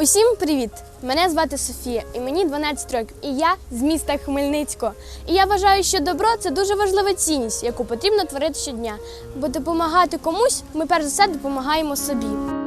Усім привіт! Мене звати Софія, і мені 12 років. І я з міста Хмельницького. І я вважаю, що добро це дуже важлива цінність, яку потрібно творити щодня. Бо допомагати комусь ми перш за все допомагаємо собі.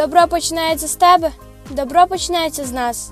Добро починається з тебе, добро починається з нас.